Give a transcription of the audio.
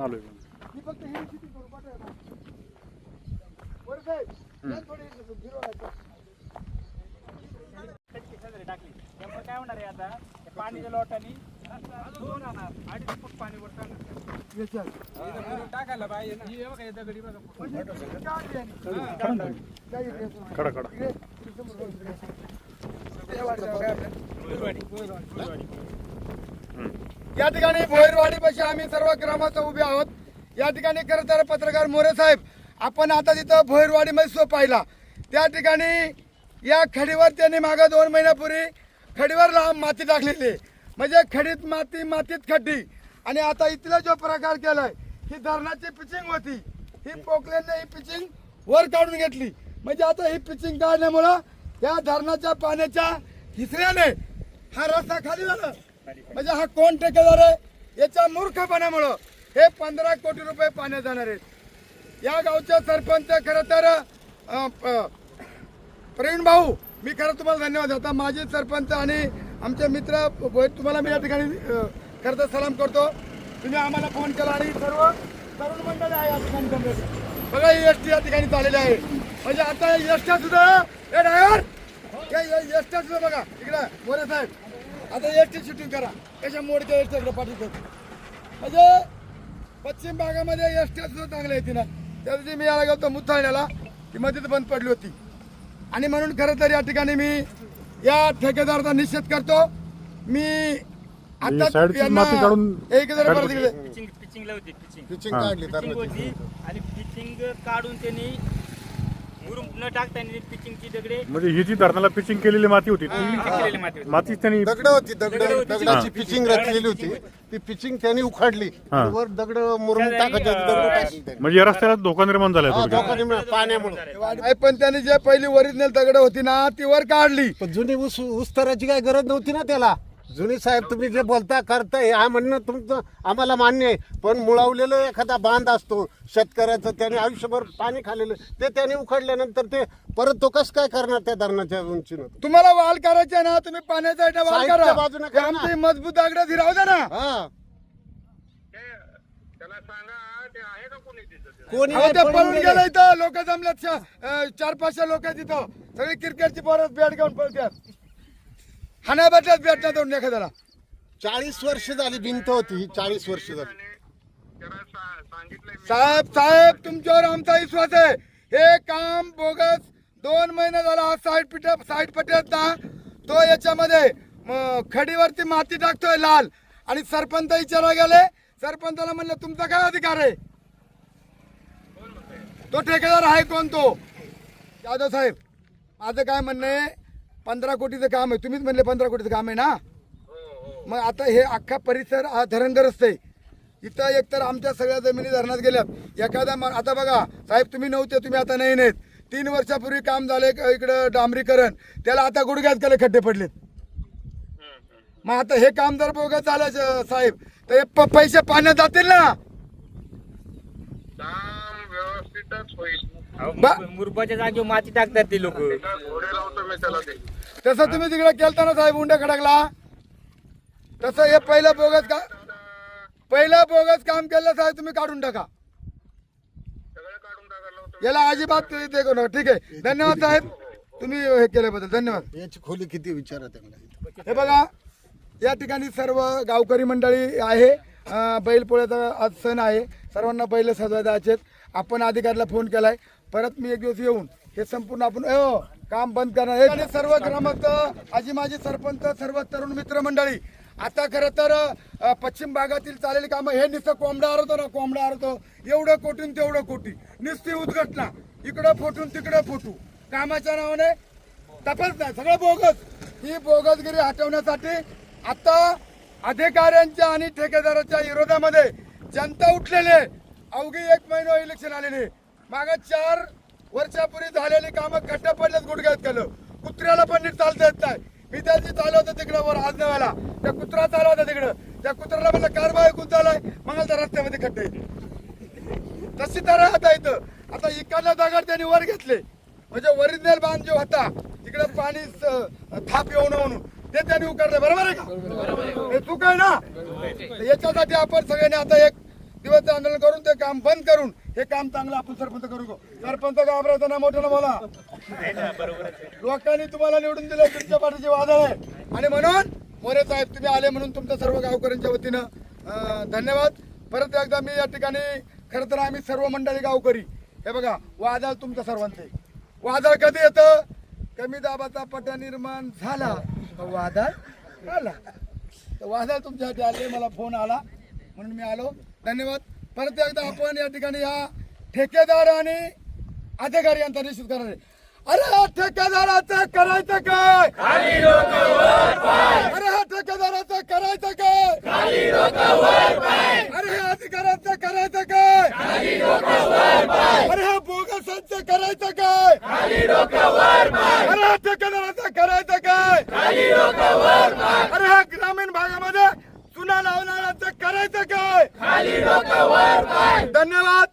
आलोय ही फक्त ही shooting करू, पाठवा. बरं साहेब, या थोडी. टाकली त्यामुळे काय होणार आहे आता? पाणीच्या लोटानी दोन राहणार. अडीच फूट पाणी वर टाकणार. टाकायला पाहिजे ना. ही बघा दगडी बघा. म्हणजे? या ठिकाणी भोईरवाडीपाशी आम्ही सर्व ग्रामस्थ उभे आहोत. या ठिकाणी खरं तर पत्रकार मोरे साहेब आपण आता तिथं भोईरवाडीमध्ये सो पाहिला. त्या ठिकाणी या खडीवर त्यांनी मागं दोन महिन्यापूर्वी खडीवर लांब माती टाकलेली आहे. म्हणजे खडीत माती मातीत खड्डी. आणि आता इथला जो प्रकार केलाय ही धरणाची पिचिंग होती. ही पोकलेने ही पिचिंग वर काढून घेतली. म्हणजे आता ही पिचिंग काढल्यामुळं या धरणाच्या पाण्याच्या हिसऱ्याने हा रस्ता खाली झाला. म्हणजे हा कोण ठेकेदार आहे? याच्या मूर्खपणामुळं हे पंधरा कोटी रुपये पाण्यात जाणार आहेत. या गावचे सरपंच खरं तर प्रवीण भाऊ मी खरं तुम्हाला धन्यवाद आता माझे सरपंच आणि आमचे मित्र तुम्हाला मी या ठिकाणी अं, खरं तर सलाम करतो. तुम्ही आम्हाला फोन केला आणि सर्व तरुण मंडळ आहे या ठिकाणी बघा ही एस टी या ठिकाणी चाललेली आहे. म्हणजे आता एस सुद्धा हे ड्रायव्हर एस सुद्धा बघा इकडे मोरे साहेब. आता एस टी शूटिंग करा मोडच्या एस टी पाठवतो? म्हणजे पश्चिम भागामध्ये एस टी सुद्धा चांगल्या येते ना त्या दिवशी मी याला गेलो मुथाळण्याला. ती मध्येच बंद पडली होती. आणि म्हणून खरं तर या ठिकाणी मी या ठेकेदाराचा निषेध करतो. मी आता साईडची माती काढून एक जरा परत इकडे. पिचिंग काढली आणि पिचिंग काढून त्यांनी मुरुम न टाकता त्यांनी पिचिंगची दगडे म्हणजे ही जी धरणाला पिचिंग केलेली माती होती ती केलेली माती होती. त्यांनी दगड होती दगड दगडं होती. दगडाची. पिचिंग रचलेली होती ती पिचिंग त्यांनी उखाडली हा. वर दगड टाकली त्यांनी. म्हणजे या रस्त्याला धोका निर्माण झालाय हा, थोडक्यात धोका निर्माण पाण्यामुळे आहे, पण त्यांनी जे पहिली ओरिजिनल दगड होती ना ती वर काढली पण जुनी ऊस उस्तराची काय गरज नव्हती ना त्याला जुनी साहेब तुम्ही जे बोलता करताय हा म्हणणं तुमचं आम्हाला मान्य आहे. पण मुळावलेलं एखादा बांध असतो शेतकऱ्याचं त्याने आयुष्यभर पाणी खाल्लेलं ते त्याने उखडल्यानंतर ते परत तो कसं काय करणार त्या धरणाच्या उंचीनं? तुम्हाला वाल करायचे ना तुम्ही पाण्याचा इथे वाल साईडच्या करा. बाजूने करा ना. आमची मजबूत दगड फिरावू द्या ना. हा. कोणी अहो, नाही, ते पळून पळून गेले. इथं लोक जमल्यात. चार पाचशे लोक तिथं सगळी क्रिकेटची पोरं बॅट घेऊन पळतात हाना बॅटल्यात बॅट ना तोडून एखाद्याला. चाळीस वर्ष झाली भिंत होती चाळीस वर्ष झाली. साहेब साहेब तुमच्यावर आमचा विश्वास आहे. हे काम बोगस दोन महिने झाला हा साईड पिट साईड ना तो याच्यामध्ये म, खडीवरती माती टाकतोय लाल. आणि सरपंच विचारा गेले. सरपंचाला म्हणलं तुमचा काय अधिकार आहे? तो ठेकेदार आहे कोण तो? यादव साहेब माझं काय म्हणणं आहे पंधरा कोटीचं काम आहे. तुम्हीच म्हणले पंधरा कोटीचं काम आहे ना? मग आता हे अख्खा परिसर हा धरणग्रस्त आहे इथं एकतर आमच्या सगळ्या जमिनी धरणात गेल्यात. एखादा आता बघा साहेब तुम्ही नव्हते तुम्ही आता नाही नाहीत. तीन वर्षापूर्वी काम झाले इकडं डांबरीकरण. त्याला आता गुडघ्यात गेले खड्डे पडलेत. मग आता हे काम जर बोगस झालं साहेब तर हे पैसे पाण्यात जातील ना? काम व्यवस्थितच होईल. बा- मुरबाच्या जागेवर माती टाकतात ते लोक. एकदा घोडे लावतो मी त्याला ते. तसं तुम्ही तिकडे केलता ना साहेब उंडा खडकला. तसं हे पहिलं बोगस का पहिलं बोगस काम केलं साहेब तुम्ही काढून टाका. सगळं काढून टाकायला होतं याला अजिबात ते ते करू नका. ठीक आहे. धन्यवाद साहेब. तुम्ही हे केल्याबद्दल धन्यवाद. याची खोली किती विचारा त्यांना हे बघा या ठिकाणी सर्व गावकरी मंडळी आहे. बैलपोळ्याचा आज सण आहे. सर्वांना बैल सजवायचा आहेत आपण अधिकाऱ्याला फोन केलाय. परत मी एक दिवस येऊन हे संपूर्ण आपण हो, काम बंद करणार हे आणि सर्व ग्रामस्थ आजी माजी सरपंच सर्व तरुण मित्र मंडळी आता खरं तर पश्चिम भागातील चालेली कामं हे नुसतं कोंबडा आरतो ना कोंबडा आरतो एवढं कोटीन तेवढं कोटी नुसती उद्घटना. इकडं फोटून तिकडं फोटू. कामाच्या नावाने तपास नाही. सगळं बोगस. ही बोगसगिरी हटवण्यासाठी आता अधिकाऱ्यांच्या आणि ठेकेदाराच्या विरोधामध्ये जनता उठलेली अवघी एक महिना इलेक्शन आलेले. माग चार वर्षापूर्वी झालेली कामं खड्डे पडल्यात गुडघ्यात केलं. कुत्र्याला पण नीट चालता येत नाही. मी त्याची दिवशी तिकडं वर आज नव्याला. त्या कुत्रा चालू होता तिकडं. त्या कुत्र्याला म्हणलं कारवाई ऐकून चालय मग त्या रस्त्यामध्ये खड्डे तशी तर आता इथं. आता इकडला दगड त्यांनी वर घेतले. म्हणजे ओरिजिनल बांध जो होता तिकडे पाणी थाप येऊ नये म्हणून. ते त्यांनी उकारले बरोबर आहे का? हे चूक आहे ना? याच्यासाठी आपण सगळ्यांनी आता एक दिवस आंदोलन करून ते काम बंद करून हे काम चांगलं आपण सरपंच करू गो सरपंच घाबरायचं ना मोठं ना बोला. लोकांनी तुम्हाला निवडून दिलं तुमच्या पाठीचे वादळ आहे. आणि म्हणून मोरे साहेब तुम्ही आले म्हणून तुमच्या सर्व गावकऱ्यांच्या वतीनं धन्यवाद. परत एकदा मी या ठिकाणी खरं तर आम्ही सर्व मंडळी गावकरी. हे बघा वादळ तुमचं सर्वांचे वादळ कधी येतं? कमी दाबाचा पट्टा निर्माण झाला. वादळ आला. तर वादळ तुमच्यासाठी आले मला फोन आला. म्हणून मी आलो. धन्यवाद. परत एकदा आपण या ठिकाणी या ठेकेदार आणि अधिकारी यांचा निश्चित करणार आहे. अरे हा ठेकेदाराचं करायचं काय? अरे हा ठेकेदाराचं करायचं काय? अरे ह्या अधिकाऱ्यांचं करायचं काय? अरे ह्या बोगसांचं करायचं काय? करायचं काय? अरे ग्रामीण भागामध्ये चुना लावणाऱ्यांचं करायचं काय? धन्यवाद.